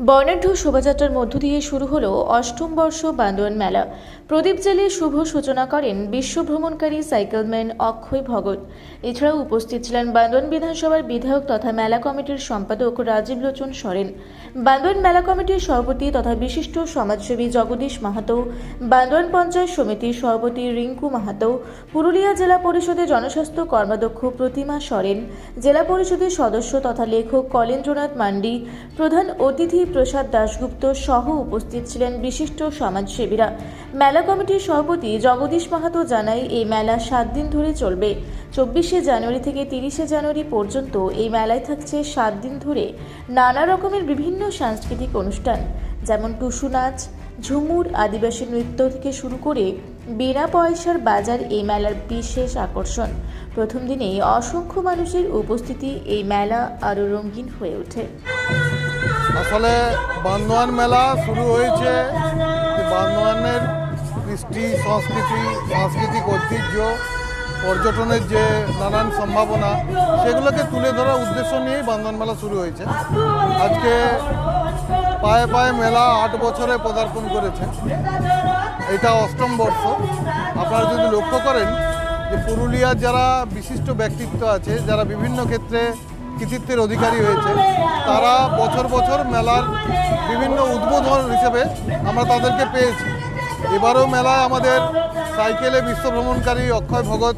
বর্ণাঢ্য শোভাযাত্রার মধ্য দিয়ে শুরু হলো অষ্টম বর্ষ বান্দোয়ান মেলা। প্রদীপ জ্বালিয়ে শুভ সূচনা করেন বিশ্ব ভ্রমণকারী সাইকেলম্যান অক্ষয় ভগত। এছাড়াও উপস্থিত ছিলেন বান্দোয়ান বিধানসভার বিধায়ক তথা মেলা কমিটির সম্পাদক রাজীব লোচন সরেন। বান্দোয়ান মেলা কমিটির সভাপতি তথা বিশিষ্ট সমাজসেবী জগদীশ মাহাতো বান্দোয়ান পঞ্চায়েত সমিতির সভাপতি রিঙ্কু মাহাতো, পুরুলিয়া জেলা পরিষদের জনস্বাস্থ্য কর্মাধ্যক্ষ প্রতিমা সরেন, জেলা পরিষদের সদস্য তথা লেখক কলেন্দ্রনাথ মান্ডি, প্রধান অতিথি প্রসাদ দাশগুপ্ত সহ উপস্থিত ছিলেন বিশিষ্ট সমাজসেবীরা। মেলা কমিটির সভাপতি জগদীশ মাহাতো জানায়, এই মেলা সাত দিন ধরে চলবে। চব্বিশে জানুয়ারি থেকে তিরিশে জানুয়ারি পর্যন্ত এই মেলায় থাকছে সাত দিন ধরে নানা রকমের বিভিন্ন সাংস্কৃতিক অনুষ্ঠান, যেমন টুসু নাচ, ঝুমুর আদিবাসী নৃত্য থেকে শুরু করে বিনা পয়সার বাজার এই মেলার বিশেষ আকর্ষণ। প্রথম দিনেই অসংখ্য মানুষের উপস্থিতি এই মেলা আরও রঙিন হয়ে ওঠে। আসলে বান্দোয়ান মেলা শুরু হয়েছে। বান্দোয়ানের কৃষ্টি, সংস্কৃতি, সাংস্কৃতিক ঐতিহ্য, পর্যটনের যে নানান সম্ভাবনা, সেগুলোকে তুলে ধরার উদ্দেশ্য নিয়েই বান্দোয়ান মেলা শুরু হয়েছে। আজকে পায়ে পায়ে মেলা আট বছরে পদার্পণ করেছে। এটা অষ্টম বর্ষ। আপনারা যদি লক্ষ্য করেন যে পুরুলিয়ার যারা বিশিষ্ট ব্যক্তিত্ব আছে, যারা বিভিন্ন ক্ষেত্রে কৃতিত্বের অধিকারী হয়েছে। তারা বছর বছর মেলার বিভিন্ন উদ্বোধন হিসেবে আমরা তাদেরকে পেয়েছি। এবারও মেলায় আমাদের সাইকেলে বিশ্ব ভ্রমণকারী অক্ষয় ভগত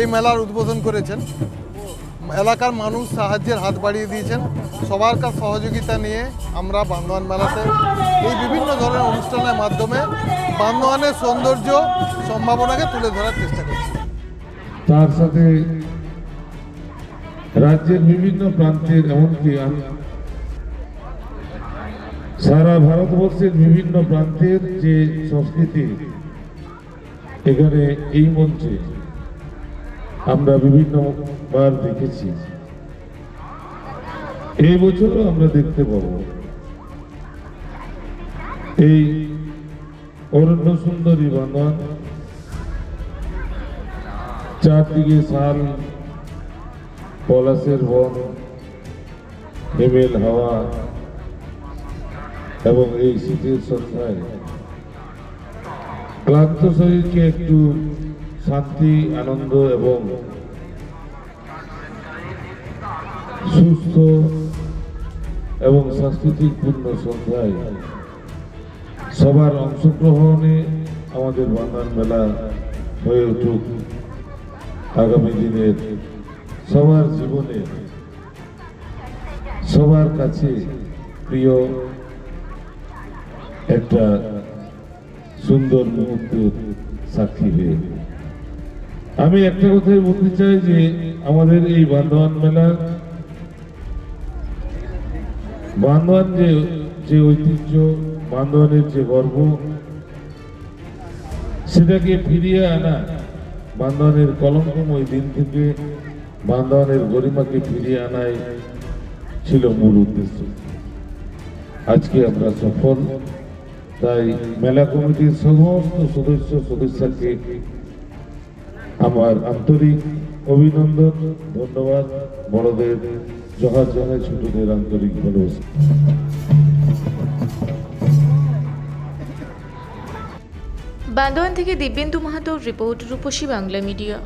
এই মেলার উদ্বোধন করেছেন। এলাকার মানুষ সাহায্যের হাত বাড়িয়ে দিয়েছেন। সবার কাছ সহযোগিতা নিয়ে আমরা বান্দোয়ান মেলাতে এই বিভিন্ন ধরনের অনুষ্ঠানের মাধ্যমে বান্দোয়ানের সৌন্দর্য সম্ভাবনাকে তুলে ধরার চেষ্টা করছি। তার সাথে রাজ্যের বিভিন্ন প্রান্তের এমনকি সারা ভারতবর্ষের বিভিন্ন প্রান্তের যে সংস্কৃতি, এখানে এই মঞ্চে আমরা বিভিন্ন বার দেখেছি। এই বছরও আমরা দেখতে পাবো। এই অরণ্য সুন্দরী বান্ধব চারদিকে শাল পলাশের বন, হেমেল হাওয়া এবং এই শীতের সন্ধ্যায় ক্লান্ত শরীরকে একটু শান্তি, আনন্দ এবং সুস্থ এবং সাংস্কৃতিক পূর্ণ সন্ধ্যায় সবার অংশগ্রহণে আমাদের বান্ধান মেলা হয়ে উঠুক আগামী দিনের সবার জীবনে, সবার কাছে প্রিয় একটা সুন্দর মুহূর্তের সাক্ষী হয়ে। আমি একটা কথাই বলতে চাই যে আমাদের এই বান্ধবান মেলা বান্ধবান যে যে ঐতিহ্য বান্ধবানের যে গর্ব, সেটাকে ফিরিয়ে আনা বান্ধবানের কলঙ্কময় দিন থেকে বান্ধবানের গরিমাকে ফিরিয়ে আনাই ছিল মূল উদ্দেশ্য। আজকে আমরা সফল, তাই মেলা কমিটির সমস্ত সদস্য সদস্যকে আমার আন্তরিক অভিনন্দন, ধন্যবাদ, বড়দের জহার জানাই ছোটদের আন্তরিক ভালোবাসা। বান্দোয়ান থেকে দিব্যেন্দু মাহাতোর রিপোর্ট রূপসী বাংলা মিডিয়া।